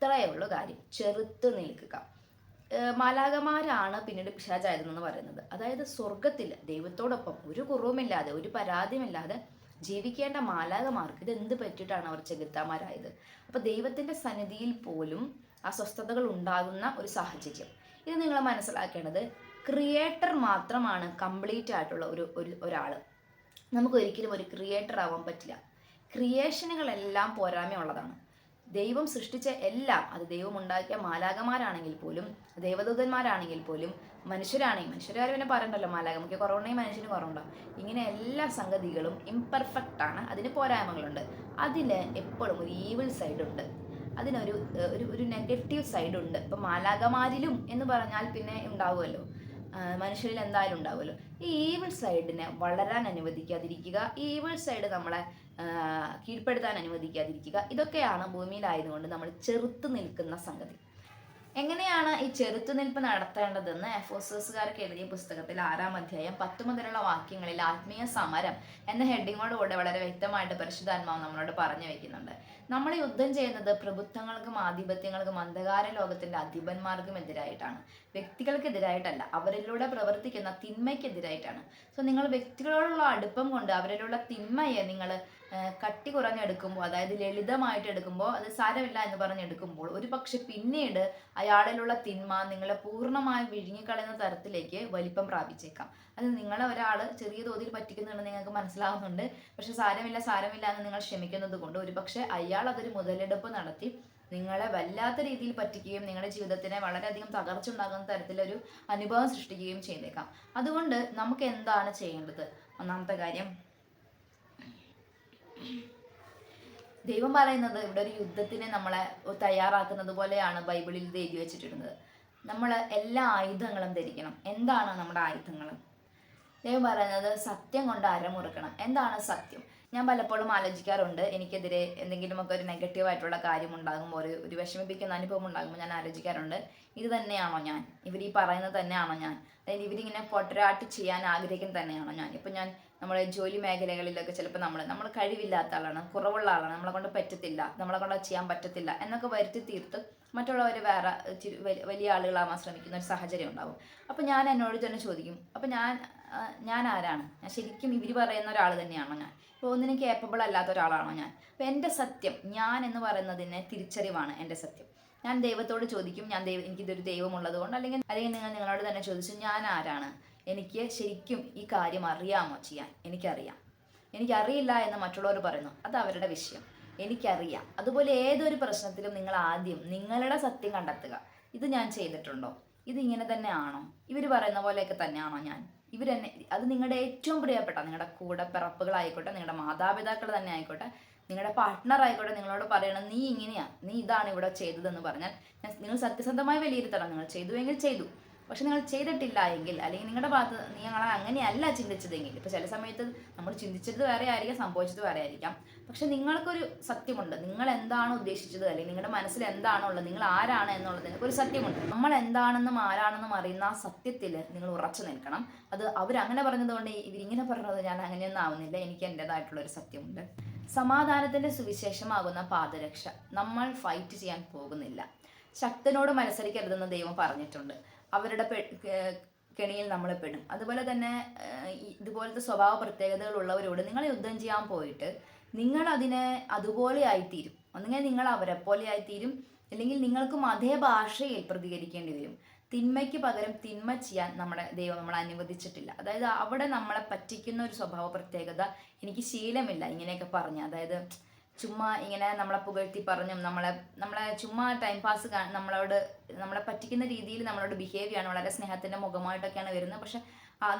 A: ഇത്രയേ ഉള്ളൂ കാര്യം. ചെറുത്ത് നിൽക്കുക. മാലാകമാരാണ് പിന്നീട് പിശാചായിരുന്നെന്ന് പറയുന്നത്. അതായത് സ്വർഗത്തിൽ ദൈവത്തോടൊപ്പം ഒരു കുറവുമില്ലാതെ ഒരു പരാതിയുമില്ലാതെ ജീവിക്കേണ്ട മാലാകമാർക്ക് ഇത് എന്ത് പറ്റിയിട്ടാണ് അവർ ചെകുത്താമാരായത് അപ്പോൾ ദൈവത്തിന്റെ സന്നിധിയിൽ പോലും അസ്വസ്ഥതകൾ ഉണ്ടാകുന്ന ഒരു സാഹചര്യം. ഇത് നിങ്ങൾ മനസ്സിലാക്കേണ്ടത് ക്രിയേറ്റർ മാത്രമാണ് കംപ്ലീറ്റ് ആയിട്ടുള്ള ഒരു ഒരു ഒരാൾ നമുക്ക് ഒരിക്കലും ഒരു ക്രിയേറ്റർ ആവാൻ പറ്റില്ല. ക്രിയേഷനുകളെല്ലാം പോരായ്മയുള്ളതാണ്. ദൈവം സൃഷ്ടിച്ച എല്ലാം അത് ദൈവം ഉണ്ടാക്കിയ മാലാകമാരാണെങ്കിൽ പോലും ദേവദൂതന്മാരാണെങ്കിൽ പോലും മനുഷ്യരാണെങ്കിൽ മനുഷ്യരാരും പിന്നെ പറയണ്ടല്ലോ മാലാകമൊക്കെ കുറവുണ്ടെങ്കിൽ മനുഷ്യന് കുറവുണ്ടാവും ഇങ്ങനെ എല്ലാ സംഗതികളും ഇംപെർഫെക്റ്റ് ആണ്. അതിന് പോരായ്മകളുണ്ട്. അതിന് എപ്പോഴും ഒരു ഈവിൾ സൈഡുണ്ട് അതിനൊരു ഒരു ഒരു നെഗറ്റീവ് സൈഡുണ്ട് ഇപ്പം മാലാകമാരിലും എന്ന് പറഞ്ഞാൽ പിന്നെ ഉണ്ടാവുമല്ലോ. മനുഷ്യരിൽ എന്തായാലും ഉണ്ടാവുമല്ലോ. ഈ ഈവിൾ സൈഡിനെ വളരാൻ അനുവദിക്കാതിരിക്കുക ഈ ഈവിൾ സൈഡ് നമ്മളെ കീഴ്പ്പെടുത്താൻ അനുവദിക്കാതിരിക്കുക. ഇതൊക്കെയാണ് ഭൂമിയിലായതുകൊണ്ട് നമ്മൾ ചെറുത്ത് നിൽക്കുന്ന സംഗതി. എങ്ങനെയാണ് ഈ ചെറുത്തുനിൽപ്പ് നടത്തേണ്ടതെന്ന് എഫോസേഴ്സുകാർക്ക് എഴുതിയ പുസ്തകത്തിൽ ആറാം അധ്യായം പത്ത് മുതലുള്ള വാക്യങ്ങളിൽ ആത്മീയ സമരം എന്ന ഹെഡിങ്ങോടുകൂടെ വളരെ വ്യക്തമായിട്ട് പരിശുദ്ധാത്മാവ് നമ്മളോട് പറഞ്ഞു വെക്കുന്നുണ്ട്. നമ്മൾ യുദ്ധം ചെയ്യുന്നത് പ്രഭുത്വങ്ങൾക്കും ആധിപത്യങ്ങൾക്കും അന്ധകാര ലോകത്തിന്റെ അധിപന്മാർക്കും എതിരായിട്ടാണ്. വ്യക്തികൾക്കെതിരായിട്ടല്ല അവരിലൂടെ പ്രവർത്തിക്കുന്ന തിന്മയ്ക്കെതിരായിട്ടാണ്. സോ നിങ്ങൾ വ്യക്തികളോടുള്ള അടുപ്പം കൊണ്ട് അവരിലുള്ള തിന്മയെ നിങ്ങൾ കട്ടി കുറഞ്ഞെടുക്കുമ്പോൾ അതായത് ലളിതമായിട്ട് എടുക്കുമ്പോൾ അത് സാരമില്ല എന്ന് പറഞ്ഞെടുക്കുമ്പോൾ ഒരു പക്ഷെ പിന്നീട് അയാളിലുള്ള തിന്മ നിങ്ങളെ പൂർണമായും വിഴുങ്ങിക്കളയുന്ന തരത്തിലേക്ക് വലിപ്പം പ്രാപിച്ചേക്കാം. അത് നിങ്ങളെ ഒരാൾ ചെറിയ തോതിൽ പറ്റിക്കുന്നുണ്ടെന്ന് നിങ്ങൾക്ക് മനസ്സിലാവുന്നുണ്ട്. പക്ഷെ സാരമില്ല സാരമില്ല എന്ന് നിങ്ങൾ ക്ഷമിക്കുന്നത് കൊണ്ട് ഒരു പക്ഷെ അയാൾ അതൊരു മുതലെടുപ്പ് നടത്തി നിങ്ങളെ വല്ലാത്ത രീതിയിൽ പറ്റിക്കുകയും നിങ്ങളുടെ ജീവിതത്തിനെ വളരെയധികം തകർച്ച ഉണ്ടാകുന്ന തരത്തിലൊരു അനുഭവം സൃഷ്ടിക്കുകയും ചെയ്തേക്കാം. അതുകൊണ്ട് നമുക്ക് എന്താണ് ചെയ്യേണ്ടത്? ഒന്നാമത്തെ കാര്യം ദൈവം പറയുന്നത് ഇവിടെ ഒരു യുദ്ധത്തിന് നമ്മളെ തയ്യാറാക്കുന്നത് പോലെയാണ് ബൈബിളിൽ എഴുതി വെച്ചിട്ടിരുന്നത് നമ്മൾ എല്ലാ ആയുധങ്ങളും ധരിക്കണം. എന്താണ് നമ്മുടെ ആയുധങ്ങൾ ദൈവം പറയുന്നത് സത്യം കൊണ്ട് അരമുറുക്കണം. എന്താണ് സത്യം? ഞാൻ പലപ്പോഴും ആലോചിക്കാറുണ്ട്. എനിക്കെതിരെ എന്തെങ്കിലുമൊക്കെ ഒരു നെഗറ്റീവ് ആയിട്ടുള്ള കാര്യം ഉണ്ടാകുമ്പോൾ ഒരു ഒരു വിഷമിപ്പിക്കുന്ന അനുഭവം ഉണ്ടാകുമ്പോൾ ഞാൻ ആലോചിക്കാറുണ്ട്. ഇത് തന്നെയാണോ ഞാൻ? ഇവർ ഈ പറയുന്നത് തന്നെയാണോ ഞാൻ? അതായത് ഇവരിങ്ങനെ പൊട്ടരാട്ട് ചെയ്യാൻ ആഗ്രഹിക്കുന്നത് തന്നെയാണോ ഞാൻ? ഇപ്പം ഞാൻ നമ്മുടെ ജോലി മേഖലകളിലൊക്കെ ചിലപ്പോൾ നമ്മൾ നമ്മൾ കഴിവില്ലാത്ത ആളാണ് കുറവുള്ള ആളാണ് നമ്മളെ കൊണ്ട് പറ്റത്തില്ല നമ്മളെ കൊണ്ട് ചെയ്യാൻ പറ്റത്തില്ല എന്നൊക്കെ വരുത്തി തീർത്ത് മറ്റുള്ളവർ വേറെ വലിയ ആളുകളാവാൻ ശ്രമിക്കുന്ന ഒരു സാഹചര്യം ഉണ്ടാവും. അപ്പോൾ ഞാൻ എന്നോട് തന്നെ ചോദിക്കും. അപ്പോൾ ഞാൻ ഞാൻ ആരാണ് ഞാൻ ശരിക്കും ഇവർ പറയുന്ന ഒരാൾ തന്നെയാണോ ഞാൻ? ഇപ്പോൾ ഒന്നിനും കേപ്പബിൾ അല്ലാത്ത ഒരാളാണോ ഞാൻ? അപ്പോൾ എന്റെ സത്യം ഞാൻ എന്ന് പറയുന്നതിനെ തിരിച്ചറിവാണ് എന്റെ സത്യം. ഞാൻ ദൈവത്തോട് ചോദിക്കും ഞാൻ ദൈവം എനിക്കിതൊരു ദൈവമുള്ളത് കൊണ്ട് അല്ലെങ്കിൽ അല്ലെങ്കിൽ നിങ്ങൾ നിങ്ങളോട് തന്നെ ചോദിച്ചു ഞാൻ ആരാണ്? എനിക്ക് ശരിക്കും ഈ കാര്യം അറിയാമോ ചെയ്യാൻ? എനിക്കറിയാം. എനിക്കറിയില്ല എന്ന് മറ്റുള്ളവർ പറയുന്നു. അത് അവരുടെ വിഷയം. എനിക്കറിയാം. അതുപോലെ ഏതൊരു പ്രശ്നത്തിലും നിങ്ങൾ ആദ്യം നിങ്ങളുടെ സത്യം കണ്ടെത്തുക. ഇത് ഞാൻ ചെയ്തിട്ടുണ്ടോ? ഇത് ഇങ്ങനെ തന്നെ ആണോ ഇവർ പറയുന്ന പോലെയൊക്കെ തന്നെയാണോ ഞാൻ? ഇവർ ഇവരെന്നെ അത് നിങ്ങളുടെ ഏറ്റവും പ്രിയപ്പെട്ട നിങ്ങളുടെ കൂടെ പിറപ്പുകളായിക്കോട്ടെ നിങ്ങളുടെ മാതാപിതാക്കൾ തന്നെ ആയിക്കോട്ടെ നിങ്ങളുടെ പാർട്ട്ണർ ആയിക്കോട്ടെ നിങ്ങളോട് പറയണം നീ ഇങ്ങനെയാ നീ ഇതാണ് ഇവിടെ ചെയ്തതെന്ന് പറഞ്ഞാൽ നിങ്ങൾ സത്യസന്ധമായി വിലയിരുത്തണം. നിങ്ങൾ ചെയ്തുവെങ്കിൽ ചെയ്തു. പക്ഷെ നിങ്ങൾ ചെയ്തിട്ടില്ല എങ്കിൽ അല്ലെങ്കിൽ നിങ്ങളുടെ ഭാഗത്ത് നിങ്ങൾ അങ്ങനെയല്ല ചിന്തിച്ചതെങ്കിൽ ഇപ്പോൾ ചില സമയത്ത് നമ്മൾ ചിന്തിച്ചത് വേറെ ആയിരിക്കാം സംഭവിച്ചത് വേറെ ആയിരിക്കാം. പക്ഷെ നിങ്ങൾക്കൊരു സത്യമുണ്ട്. നിങ്ങൾ എന്താണ് ഉദ്ദേശിച്ചത്? അല്ലെങ്കിൽ നിങ്ങളുടെ മനസ്സിൽ എന്താണോ ഉള്ളത്? നിങ്ങൾ ആരാണ് എന്നുള്ളതിന് ഒരു സത്യമുണ്ട്. നമ്മൾ എന്താണെന്നും ആരാണെന്നും അറിയുന്ന ആ സത്യത്തിൽ നിങ്ങൾ ഉറച്ചു നിൽക്കണം. അത് അവരങ്ങനെ പറഞ്ഞതുകൊണ്ട് ഇവരിങ്ങനെ പറഞ്ഞത് ഞാൻ അങ്ങനെയൊന്നും ആവുന്നില്ല. എനിക്ക് എന്റെതായിട്ടുള്ള ഒരു സത്യമുണ്ട്. സമാധാനത്തിന്റെ സുവിശേഷമാകുന്ന പാദരക്ഷ നമ്മൾ ഫൈറ്റ് ചെയ്യാൻ പോകുന്നില്ല. ശക്തനോട് മത്സരിക്കരുതെന്ന് ദൈവം പറഞ്ഞിട്ടുണ്ട്. അവരുടെ കെണിയിൽ നമ്മൾ പെടും. അതുപോലെ തന്നെ ഇതുപോലത്തെ സ്വഭാവ പ്രത്യേകതകളുള്ളവരോട് നിങ്ങൾ യുദ്ധം ചെയ്യാൻ പോയിട്ട് നിങ്ങൾ അതിനെ അതുപോലെ ആയിത്തീരും ഒന്നുകിൽ നിങ്ങൾ അവരെ പോലെ ആയിത്തീരും അല്ലെങ്കിൽ നിങ്ങൾക്കും അതേ ഭാഷയിൽ പ്രതികരിക്കേണ്ടി വരും. തിന്മയ്ക്ക് പകരം തിന്മ ചെയ്യാൻ നമ്മുടെ ദൈവം നമ്മളെ അനുവദിച്ചിട്ടില്ല. അതായത് അവിടെ നമ്മളെ പറ്റിക്കുന്ന ഒരു സ്വഭാവ പ്രത്യേകത എനിക്ക് ശീലമില്ല ഇങ്ങനെയൊക്കെ പറഞ്ഞു. അതായത് ചുമ്മാ ഇങ്ങനെ നമ്മളെ പുകഴ്ത്തി പറഞ്ഞും നമ്മളെ നമ്മളെ ചുമ്മാ ടൈം പാസ് നമ്മളോട് നമ്മളെ പറ്റിക്കുന്ന രീതിയിൽ നമ്മളോട് ബിഹേവ് ചെയ്യാണ് വളരെ സ്നേഹത്തിന്റെ മുഖമായിട്ടൊക്കെയാണ് വരുന്നത്. പക്ഷെ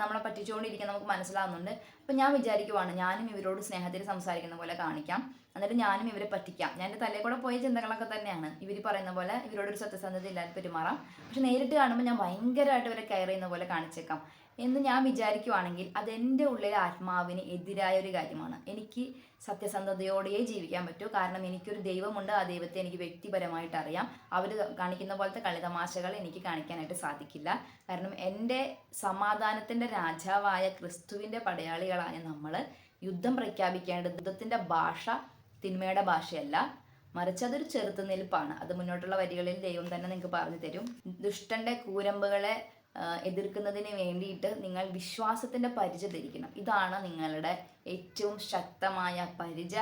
A: നമ്മളെ പറ്റിച്ചുകൊണ്ടിരിക്കാൻ നമുക്ക് മനസ്സിലാവുന്നുണ്ട്. അപ്പം ഞാൻ വിചാരിക്കുവാണ് ഞാനും ഇവരോട് സ്നേഹത്തിൽ സംസാരിക്കുന്ന പോലെ കാണിക്കാം. എന്നിട്ട് ഞാനും ഇവരെ പറ്റിക്കാം. ഞാൻ എന്റെ തലയിൽ കൂടെ പോയ ചിന്തകളൊക്കെ തന്നെയാണ്. ഇവർ പറയുന്ന പോലെ ഇവരോടൊരു സത്യസന്ധത ഇല്ലാതെ പെരുമാറാം. പക്ഷെ നേരിട്ട് കാണുമ്പോൾ ഞാൻ ഭയങ്കരമായിട്ട് ഇവരെ കെയർ ചെയ്യുന്ന പോലെ കാണിച്ചേക്കാം. എന്ന് ഞാൻ വിചാരിക്കുവാണെങ്കിൽ എന്റെ ഉള്ളിലെ ആത്മാവിന് എതിരായ ഒരു കാര്യമാണ്. എനിക്ക് സത്യസന്ധതയോടെയേ ജീവിക്കാൻ പറ്റൂ. കാരണം എനിക്കൊരു ദൈവമുണ്ട്. ആ ദൈവത്തെ എനിക്ക് വ്യക്തിപരമായിട്ട് അറിയാം. അവർ കാണിക്കുന്ന പോലത്തെ കളിതമാശകൾ എനിക്ക് കാണിക്കാനായിട്ട് സാധിക്കില്ല. കാരണം എന്റെ സമാധാനത്തിന്റെ രാജാവായ ക്രിസ്തുവിന്റെ പടയാളികളായ നമ്മൾ യുദ്ധം പ്രഖ്യാപിക്കേണ്ടത് യുദ്ധത്തിന്റെ ഭാഷ തിന്മയുടെ ഭാഷയല്ല. മറിച്ച് അതൊരു ചെറുത്തുനിൽപ്പാണ് അത് മുന്നോട്ടുള്ള വരികളിൽ ദൈവം തന്നെ നിങ്ങൾക്ക് പറഞ്ഞു തരും. ദുഷ്ടന്റെ കൂരമ്പുകളെ എതിർക്കുന്നതിന് വേണ്ടിയിട്ട് നിങ്ങൾ വിശ്വാസത്തിന്റെ പരിച ധരിക്കണം ഇതാണ് നിങ്ങളുടെ ഏറ്റവും ശക്തമായ പരിച.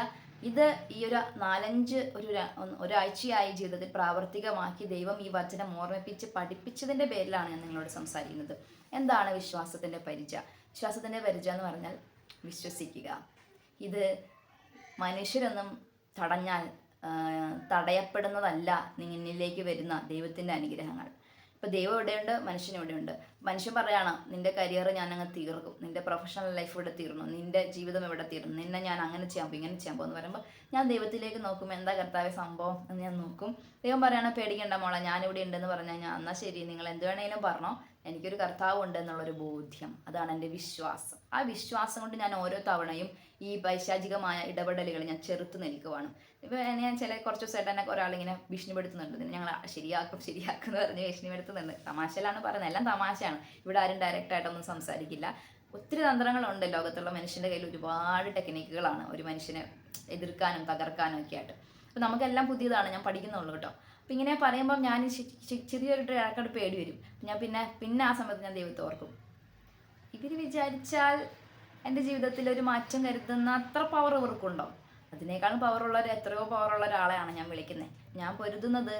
A: ഇത് ഈ ഒരു നാലഞ്ച് ഒരു ഒരാഴ്ചയായി ജീവിതത്തിൽ പ്രാവർത്തികമാക്കി ദൈവം ഈ വചനം ഓർമ്മിപ്പിച്ച് പഠിപ്പിച്ചതിന്റെ പേരിലാണ് ഞാൻ നിങ്ങളോട് സംസാരിക്കുന്നത്. എന്താണ് വിശ്വാസത്തിന്റെ പരിച? വിശ്വാസത്തിന്റെ പരിച എന്ന് പറഞ്ഞാൽ വിശ്വസിക്കുക. ഇത് മനുഷ്യരൊന്നും തടഞ്ഞാൽ തടയപ്പെടുന്നതല്ല നിന്നിലേക്ക് വരുന്ന ദൈവത്തിന്റെ അനുഗ്രഹങ്ങൾ. ഇപ്പം ദൈവം എവിടെയുണ്ട് മനുഷ്യൻ എവിടെയുണ്ട് മനുഷ്യൻ പറയാണ് നിന്റെ കരിയർ ഞാൻ അങ്ങ് തീർക്കും. നിന്റെ പ്രൊഫഷണൽ ലൈഫ് ഇവിടെ തീർന്നു. നിന്റെ ജീവിതം ഇവിടെ തീർന്നു. നിന്നെ ഞാൻ അങ്ങനെ ചെയ്യാൻ പോകും ഇങ്ങനെ ചെയ്യാൻ പോകും എന്ന് പറയുമ്പോൾ ഞാൻ ദൈവത്തിലേക്ക് നോക്കും എന്താ കർത്താവ് സംഭവം? എന്ന് ഞാൻ നോക്കും. ദൈവം പറയാണ് പേടിക്കേണ്ട മോളെ ഞാനിവിടെ ഉണ്ടെന്ന് പറഞ്ഞാൽ ഞാൻ എന്നാൽ ശരി. നിങ്ങൾ എന്ത് വേണേലും പറഞ്ഞോ. എനിക്കൊരു കർത്താവ് ഉണ്ട് എന്നുള്ളൊരു ബോധ്യം. അതാണ് എന്റെ വിശ്വാസം. ആ വിശ്വാസം കൊണ്ട് ഞാൻ ഓരോ തവണയും ഈ പൈശാചികമായ ഇടപെടലുകൾ ഞാൻ ചെറുത്ത് നിൽക്കുവാണ്. ഇപ്പം ഞാൻ ചില കുറച്ച് ദിവസമായിട്ട് തന്നെ ഒരാളിങ്ങനെ ഭീഷണിപ്പെടുത്തുന്നുണ്ട്. ഞങ്ങൾ ശരിയാക്കും ശരിയാക്കും എന്ന് പറഞ്ഞ് ഭീഷണിപ്പെടുത്തുന്നുണ്ട്. തമാശയിലാണ് പറയുന്നത്. എല്ലാം തമാശയാണ്. ഇവിടെ ആരും ഡയറക്റ്റ് ആയിട്ടൊന്നും സംസാരിക്കില്ല. ഒത്തിരി തന്ത്രങ്ങളുണ്ട് ലോകത്തുള്ള മനുഷ്യന്റെ കയ്യിൽ ഒരുപാട് ടെക്നിക്കുകളാണ് ഒരു മനുഷ്യനെ എതിർക്കാനും തകർക്കാനും ഒക്കെ ആയിട്ട്. അപ്പം നമുക്കെല്ലാം പുതിയതാണ്. ഞാൻ പഠിക്കുന്നുള്ളൂ കേട്ടോ. അപ്പം ഇങ്ങനെ പറയുമ്പോൾ ഞാൻ ചെറിയൊരു ഇടക്കാട് പേടി വരും. ഞാൻ പിന്നെ പിന്നെ ആ സമയത്ത് ഞാൻ ദൈവത്തെ ഓർക്കും. ഇവർ വിചാരിച്ചാൽ എന്റെ ജീവിതത്തിൽ ഒരു മാറ്റം കരുതുന്ന അത്ര പവർ ഇവർക്കുണ്ടോ? അതിനേക്കാളും പവറുള്ള എത്രയോ പവറുള്ള ഒരാളെയാണ് ഞാൻ വിളിക്കുന്നത് ഞാൻ പൊരുതുന്നത്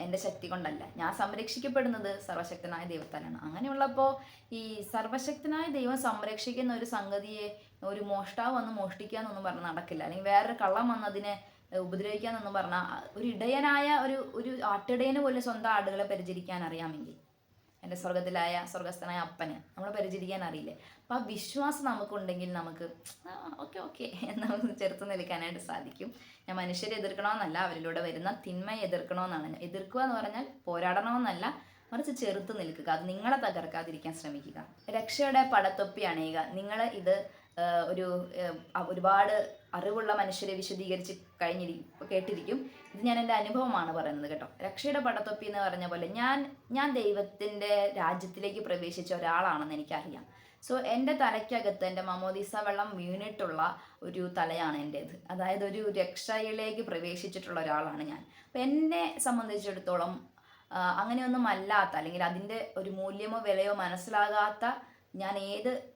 A: എന്റെ ശക്തി കൊണ്ടല്ല. ഞാൻ സംരക്ഷിക്കപ്പെടുന്നത് സർവശക്തനായ ദൈവത്താലാണ്. അങ്ങനെയുള്ളപ്പോൾ ഈ സർവശക്തനായ ദൈവം സംരക്ഷിക്കുന്ന ഒരു സംഗതിയെ ഒരു മോഷ്ടാവ് വന്ന് മോഷ്ടിക്കുക എന്നൊന്നും പറഞ്ഞ് നടക്കില്ല. അല്ലെങ്കിൽ വേറൊരു കള്ളം വന്നതിനെ ഉപദ്രവിക്കാന്നൊന്നും പറഞ്ഞാൽ ഒരു ഇടയനായ ഒരു ഒരു ആട്ടിടയന് പോലെ സ്വന്തം ആടുകളെ പരിചരിക്കാൻ അറിയാമെങ്കിൽ. എന്റെ സ്വർഗത്തിലായ സ്വർഗസ്ഥനായ അപ്പന് നമ്മളെ പരിചരിക്കാൻ അറിയില്ലേ? അപ്പം ആ വിശ്വാസം നമുക്കുണ്ടെങ്കിൽ നമുക്ക് ഓക്കെ ഓക്കെ നമുക്ക് ചെറുത്ത് നിൽക്കാനായിട്ട് സാധിക്കും. ഞാൻ മനുഷ്യരെ എതിർക്കണമെന്നല്ല അവരിലൂടെ വരുന്ന തിന്മയെ എതിർക്കണമെന്നാണ് എതിർക്കുക എന്ന് പറഞ്ഞാൽ പോരാടണമെന്നല്ല മറിച്ച് ചെറുത്ത് നിൽക്കുക. അത് നിങ്ങളെ തകർക്കാതിരിക്കാൻ ശ്രമിക്കുക. രക്ഷയുടെ പടത്തൊപ്പി അണിയുക. നിങ്ങൾ ഇത് ഒരു ഒരുപാട് അറിവുള്ള മനുഷ്യരെ വിശദീകരിച്ച് കഴിഞ്ഞിരിക്കും കേട്ടിരിക്കും. ഇത് ഞാൻ എന്റെ അനുഭവമാണ് പറയുന്നത് കേട്ടോ. രക്ഷയുടെ പടത്തൊപ്പി എന്ന് പറഞ്ഞ പോലെ ഞാൻ ഞാൻ ദൈവത്തിന്റെ രാജ്യത്തിലേക്ക് പ്രവേശിച്ച ഒരാളാണെന്ന് എനിക്കറിയാം. സോ എന്റെ തലയ്ക്കകത്ത് എന്റെ മമോദീസ വെള്ളം വീണിട്ടുള്ള ഒരു തലയാണ് എന്റേത്. അതായത് ഒരു രക്ഷയിലേക്ക് പ്രവേശിച്ചിട്ടുള്ള ഒരാളാണ് ഞാൻ. അപ്പം എന്നെ സംബന്ധിച്ചിടത്തോളം അങ്ങനെയൊന്നും അല്ലാത്ത അല്ലെങ്കിൽ അതിന്റെ ഒരു മൂല്യമോ വിലയോ മനസ്സിലാകാത്ത ഞാൻ ഏത്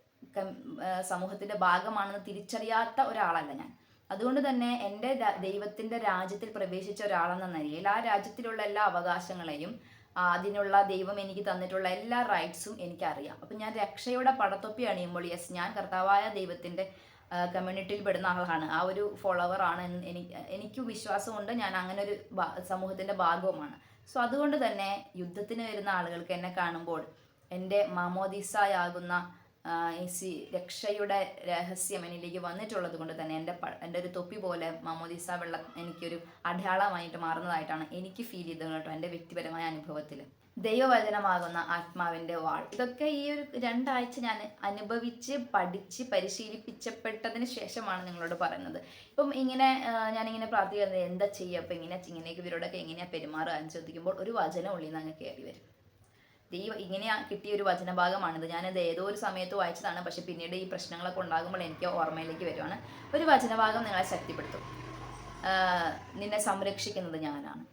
A: സമൂഹത്തിന്റെ ഭാഗമാണെന്ന് തിരിച്ചറിയാത്ത ഒരാളല്ല ഞാൻ. അതുകൊണ്ട് തന്നെ എന്റെ ദൈവത്തിന്റെ രാജ്യത്തിൽ പ്രവേശിച്ച ഒരാളെന്ന നിലയിൽ ആ രാജ്യത്തിലുള്ള എല്ലാ അവകാശങ്ങളെയും അതിനുള്ള ദൈവം എനിക്ക് തന്നിട്ടുള്ള എല്ലാ റൈറ്റ്സും എനിക്കറിയാം. അപ്പം ഞാൻ രക്ഷയുടെ പടത്തൊപ്പി അണിയുമ്പോൾ യെസ് ഞാൻ കർത്താവായ ദൈവത്തിന്റെ കമ്മ്യൂണിറ്റിയിൽ പെടുന്ന ആളാണ്. ആ ഒരു ഫോളോവർ ആണ് എനിക്ക് എനിക്ക് വിശ്വാസമുണ്ട്. ഞാൻ അങ്ങനെ ഒരു സമൂഹത്തിന്റെ ഭാഗവുമാണ്. സോ അതുകൊണ്ട് തന്നെ യുദ്ധത്തിന് വരുന്ന ആളുകൾക്ക് എന്നെ കാണുമ്പോൾ എന്റെ മാമോദിസായാകുന്ന രക്ഷയുടെ രഹസ്യം എന്നിലേക്ക് വന്നിട്ടുള്ളത് കൊണ്ട് തന്നെ എന്റെ എന്റെ ഒരു തൊപ്പി പോലെ മാമോദിസ വെള്ളം എനിക്കൊരു അടയാളമായിട്ട് മാറുന്നതായിട്ടാണ് എനിക്ക് ഫീൽ ചെയ്തത് കേട്ടോ എന്റെ വ്യക്തിപരമായ അനുഭവത്തിൽ. ദൈവവചനമാകുന്ന ആത്മാവിന്റെ വാൾ. ഇതൊക്കെ ഈ ഒരു രണ്ടാഴ്ച ഞാൻ അനുഭവിച്ച് പഠിച്ച് പരിശീലിപ്പിച്ചപ്പെട്ടതിന് ശേഷമാണ് നിങ്ങളോട് പറയുന്നത്. ഇപ്പം ഇങ്ങനെ ഞാനിങ്ങനെ പ്രാർത്ഥിക്കുന്നത് എന്താ ചെയ്യുക? അപ്പം ഇങ്ങനെ ഇങ്ങനെയൊക്കെ ഇവരോടൊക്കെ എങ്ങനെയാണ് പെരുമാറുക എന്ന് ചോദിക്കുമ്പോൾ ഒരു വചനം ഉള്ളിൽ നിന്ന് അങ്ങ് കയറി വരും. ദൈവം ഇങ്ങനെ കിട്ടിയ ഒരു വചനഭാഗമാണിത്. ഞാനത് ഏതോ ഒരു സമയത്ത് വായിച്ചതാണ്. പക്ഷെ പിന്നീട് ഈ പ്രശ്നങ്ങളൊക്കെ ഉണ്ടാകുമ്പോൾ എനിക്ക് ഓർമ്മയിലേക്ക് വരുവാണ്. ഒരു വചനഭാഗം നിങ്ങളെ ശക്തിപ്പെടുത്തും. നിന്നെ സംരക്ഷിക്കുന്നത് ഞാനാണ്.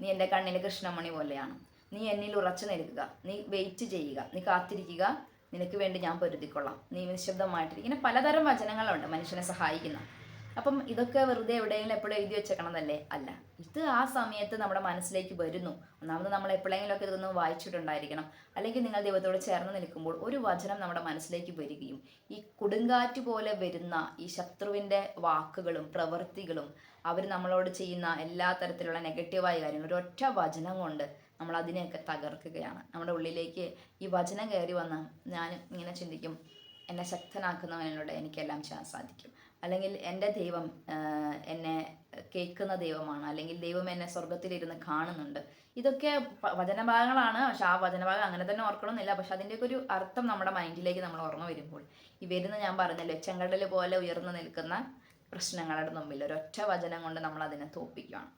A: നീ എന്റെ കണ്ണിലെ കൃഷ്ണമണി പോലെയാണ്. നീ എന്നിൽ ഉറച്ചു നിൽക്കുക. നീ വെയിറ്റ് ചെയ്യുക. നീ കാത്തിരിക്കുക. നിനക്ക് വേണ്ടി ഞാൻ പൊരുതിക്കൊള്ളാം. നീ നിശബ്ദമായിട്ടിരിക്കും ഇങ്ങനെ പലതരം വചനങ്ങളുണ്ട് മനുഷ്യനെ സഹായിക്കുന്ന. അപ്പം ഇതൊക്കെ വെറുതെ എവിടെയെങ്കിലും എപ്പോഴും എഴുതി വെച്ചേക്കണമെന്നല്ലേ അല്ല. ഇത് ആ സമയത്ത് നമ്മുടെ മനസ്സിലേക്ക് വരുന്നു. ഒന്നാമത് നമ്മൾ എപ്പോഴെങ്കിലും ഒക്കെ ഇതൊന്നും വായിച്ചിട്ടുണ്ടായിരിക്കണം. അല്ലെങ്കിൽ നിങ്ങൾ ദൈവത്തോട് ചേർന്ന് നിൽക്കുമ്പോൾ ഒരു വചനം നമ്മുടെ മനസ്സിലേക്ക് വരികയും ഈ കൊടുങ്കാറ്റ് പോലെ വരുന്ന ഈ ശത്രുവിന്റെ വാക്കുകളും പ്രവൃത്തികളും അവർ നമ്മളോട് ചെയ്യുന്ന എല്ലാ തരത്തിലുള്ള നെഗറ്റീവായ കാര്യങ്ങൾ ഒരൊറ്റ വചനം കൊണ്ട് നമ്മൾ അതിനെയൊക്കെ തകർക്കുകയാണ്. നമ്മുടെ ഉള്ളിലേക്ക് ഈ വചനം കയറി വന്ന് ഞാൻ ഇങ്ങനെ ചിന്തിക്കും എന്നെ ശക്തനാക്കുന്നവനിലൂടെ എനിക്കെല്ലാം ചെയ്യാൻ സാധിക്കും. അല്ലെങ്കിൽ എന്റെ ദൈവം എന്നെ കേൾക്കുന്ന ദൈവമാണ് അല്ലെങ്കിൽ ദൈവം എന്നെ സ്വർഗത്തിലിരുന്ന് കാണുന്നുണ്ട്. ഇതൊക്കെ വചനഭാഗങ്ങളാണ്. പക്ഷെ ആ വചനഭാഗം അങ്ങനെ തന്നെ ഓർക്കണമെന്നില്ല. പക്ഷെ അതിന്റെയൊക്കെ ഒരു അർത്ഥം നമ്മുടെ മൈൻഡിലേക്ക് നമ്മൾ ഓർമ്മ വരുമ്പോൾ ഈ വരുന്ന ഞാൻ പറഞ്ഞല്ലോ ചെങ്കടൽ പോലെ ഉയർന്നു നിൽക്കുന്ന പ്രശ്നങ്ങളുടെ മുമ്പിൽ ഒരൊറ്റ വചനം കൊണ്ട് നമ്മൾ അതിനെ തോപ്പിക്കുകയാണ്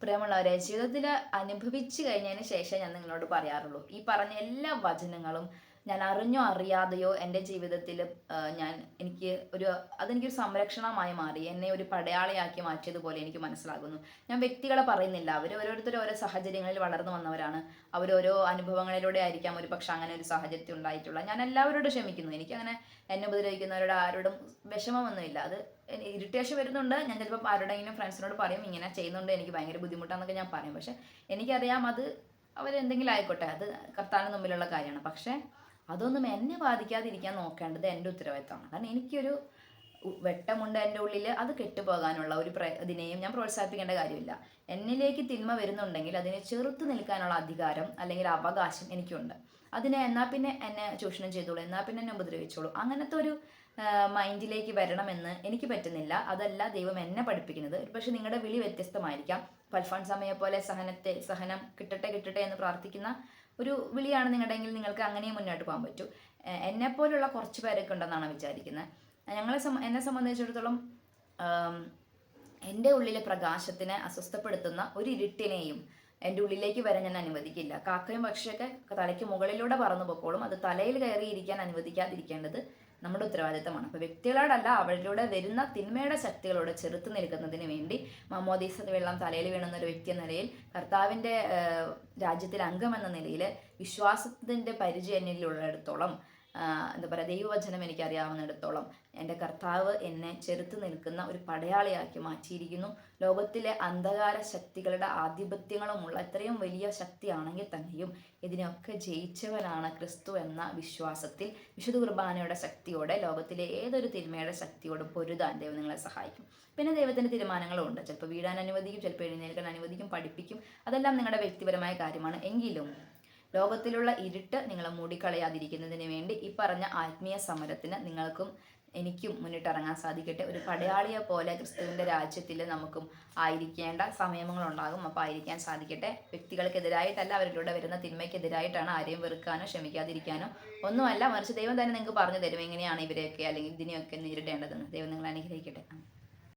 A: പ്രിയമുള്ളവരെ ജീവിതത്തിൽ അനുഭവിച്ചു കഴിഞ്ഞതിന് ശേഷം ഞാൻ നിങ്ങളോട് പറയാറുള്ളൂ. ഈ പറഞ്ഞ എല്ലാ വചനങ്ങളും ഞാൻ അറിഞ്ഞോ അറിയാതെയോ എന്റെ ജീവിതത്തിൽ ഞാൻ എനിക്ക് ഒരു അതെനിക്കൊരു സംരക്ഷണമായി മാറി. എന്നെ ഒരു പടയാളിയാക്കി മാറ്റിയതുപോലെ എനിക്ക് മനസ്സിലാകുന്നു. ഞാൻ വ്യക്തികളെ പറയുന്നില്ല. അവർ ഓരോരുത്തരും ഓരോ സാഹചര്യങ്ങളിൽ വളർന്നു വന്നവരാണ്. അവരോരോ അനുഭവങ്ങളിലൂടെ ആയിരിക്കാം ഒരു പക്ഷെ അങ്ങനെ ഒരു സാഹചര്യത്തിൽ ഉണ്ടായിട്ടുള്ള. ഞാൻ എല്ലാവരോടും ക്ഷമിക്കുന്നു. എനിക്കങ്ങനെ എന്നെ ഉപദ്രവിക്കുന്നവരോട് ആരോടും വിഷമമൊന്നുമില്ല. അത് ഇറിറ്റേഷൻ വരുന്നുണ്ട്. ഞാൻ ചിലപ്പോൾ ആരുടെയെങ്കിലും ഫ്രണ്ട്സിനോട് പറയും ഇങ്ങനെ ചെയ്യുന്നുണ്ട്. എനിക്ക് ഭയങ്കര ബുദ്ധിമുട്ടാന്നൊക്കെ ഞാൻ പറയും. പക്ഷെ എനിക്കറിയാം അത് അവരെന്തെങ്കിലും ആയിക്കോട്ടെ. അത് കർത്താവിന് മുമ്പിലുള്ള കാര്യമാണ്. പക്ഷേ അതൊന്നും എന്നെ ബാധിക്കാതിരിക്കാൻ നോക്കേണ്ടത് എന്റെ ഉത്തരവാദിത്തമാണ്. കാരണം എനിക്കൊരു വെട്ടമുണ്ട് എന്റെ ഉള്ളിൽ അത് കെട്ടുപോകാനുള്ള ഒരു പ്ര ഇതിനെയും ഞാൻ പ്രോത്സാഹിപ്പിക്കേണ്ട കാര്യമില്ല. എന്നിലേക്ക് തിന്മ വരുന്നുണ്ടെങ്കിൽ അതിനെ ചെറുത്ത് നിൽക്കാനുള്ള അധികാരം അല്ലെങ്കിൽ അവകാശം എനിക്കുണ്ട്. അതിനെ എന്നാൽ പിന്നെ എന്നെ ചൂഷണം ചെയ്തോളൂ എന്നാൽ പിന്നെ എന്നെ ഉപദ്രവിച്ചോളൂ. അങ്ങനത്തെ ഒരു മൈൻഡിലേക്ക് വരണമെന്ന് എനിക്ക് പറ്റുന്നില്ല. അതല്ല ദൈവം എന്നെ പഠിപ്പിക്കുന്നത്. പക്ഷെ നിങ്ങളുടെ വിളി വ്യത്യസ്തമായിരിക്കാം. പൽഫോൺ സമയെ പോലെ സഹനത്തെ സഹനം കിട്ടട്ടെ കിട്ടട്ടെ എന്ന് പ്രാർത്ഥിക്കുന്ന ഒരു വിളിയാണ് നിങ്ങളുടെയെങ്കിൽ നിങ്ങൾക്ക് അങ്ങനെയും മുന്നോട്ട് പോകാൻ പറ്റൂ. എന്നെ പോലുള്ള കുറച്ച് പേരൊക്കെ ഉണ്ടെന്നാണ് വിചാരിക്കുന്നത്. ഞങ്ങളെ എന്നെ സംബന്ധിച്ചിടത്തോളം എന്റെ ഉള്ളിലെ പ്രകാശത്തിനെ അസ്വസ്ഥപ്പെടുത്തുന്ന ഒരു ഇരുട്ടിനെയും എന്റെ ഉള്ളിലേക്ക് വരാൻ ഞാൻ അനുവദിക്കില്ല. കാക്കയും പക്ഷിയൊക്കെ തലയ്ക്ക് മുകളിലൂടെ പറന്നു പൊക്കോളും. അത് തലയിൽ കയറിയിരിക്കാൻ അനുവദിക്കാതിരിക്കേണ്ടത് നമ്മുടെ ഉത്തരവാദിത്തമാണ്. അപ്പോൾ വ്യക്തികളോടല്ല അവരിലൂടെ വരുന്ന തിന്മയുടെ ശക്തികളോട് ചെറുത്ത് നിൽക്കുന്നതിന് വേണ്ടി മമ്മോദീസ വെള്ളം തലയിൽ വീണുന്ന ഒരു വ്യക്തി എന്ന നിലയിൽ കർത്താവിന്റെ രാജ്യത്തിലെ രാജ്യത്തിൽ അംഗം എന്ന നിലയിൽ വിശ്വാസത്തിന്റെ പരിചയം എന്നിലുള്ളിടത്തോളം എന്താ പറയുക ദൈവവചനം എനിക്കറിയാവുന്നിടത്തോളം എന്റെ കർത്താവ് എന്നെ ചെറുത്ത് നിൽക്കുന്ന ഒരു പടയാളിയാക്കി മാറ്റിയിരിക്കുന്നു. ലോകത്തിലെ അന്ധകാര ശക്തികളുടെ ആധിപത്യങ്ങളുമുള്ള ഇത്രയും വലിയ ശക്തിയാണെങ്കിൽ തന്നെയും ഇതിനൊക്കെ ജയിച്ചവനാണ് ക്രിസ്തു എന്ന വിശ്വാസത്തിൽ വിശുദ്ധ കുർബാനയുടെ ശക്തിയോടെ ലോകത്തിലെ ഏതൊരു തിന്മയുടെ ശക്തിയോടും പൊരുതാൻ ദൈവം നിങ്ങളെ സഹായിക്കും. പിന്നെ ദൈവത്തിന്റെ തീരുമാനങ്ങളും ഉണ്ട് ചിലപ്പോൾ വീടാൻ അനുവദിക്കും ചിലപ്പോൾ എഴുന്നേൽക്കാൻ അനുവദിക്കും പഠിപ്പിക്കും. അതെല്ലാം നിങ്ങളുടെ വ്യക്തിപരമായ കാര്യമാണ്. എങ്കിലും ലോകത്തിലുള്ള ഇരുട്ട് നിങ്ങളെ മൂടിക്കളയാതിരിക്കുന്നതിന് വേണ്ടി ഈ പറഞ്ഞ ആത്മീയ സമരത്തിന് നിങ്ങൾക്കും എനിക്കും മുന്നിട്ടിറങ്ങാൻ സാധിക്കട്ടെ. ഒരു പടയാളിയെ പോലെ ക്രിസ്തുവിന്റെ രാജ്യത്തിൽ നമുക്കും ആയിരിക്കേണ്ട സമയങ്ങളുണ്ടാകും. അപ്പോൾ ആയിരിക്കാൻ സാധിക്കട്ടെ. വ്യക്തികൾക്കെതിരായിട്ടല്ല അവരിലൂടെ വരുന്ന തിന്മയ്ക്കെതിരായിട്ടാണ് ആരെയും വെറുക്കാനോ ക്ഷമിക്കാതിരിക്കാനോ ഒന്നുമല്ല. മറിച്ച് ദൈവം തന്നെ നിങ്ങൾക്ക് പറഞ്ഞു തരും എങ്ങനെയാണ് ഇവരെയൊക്കെ അല്ലെങ്കിൽ ഇതിനെയൊക്കെ നേരിടേണ്ടതെന്ന്. ദൈവം നിങ്ങളെ അനുഗ്രഹിക്കട്ടെ.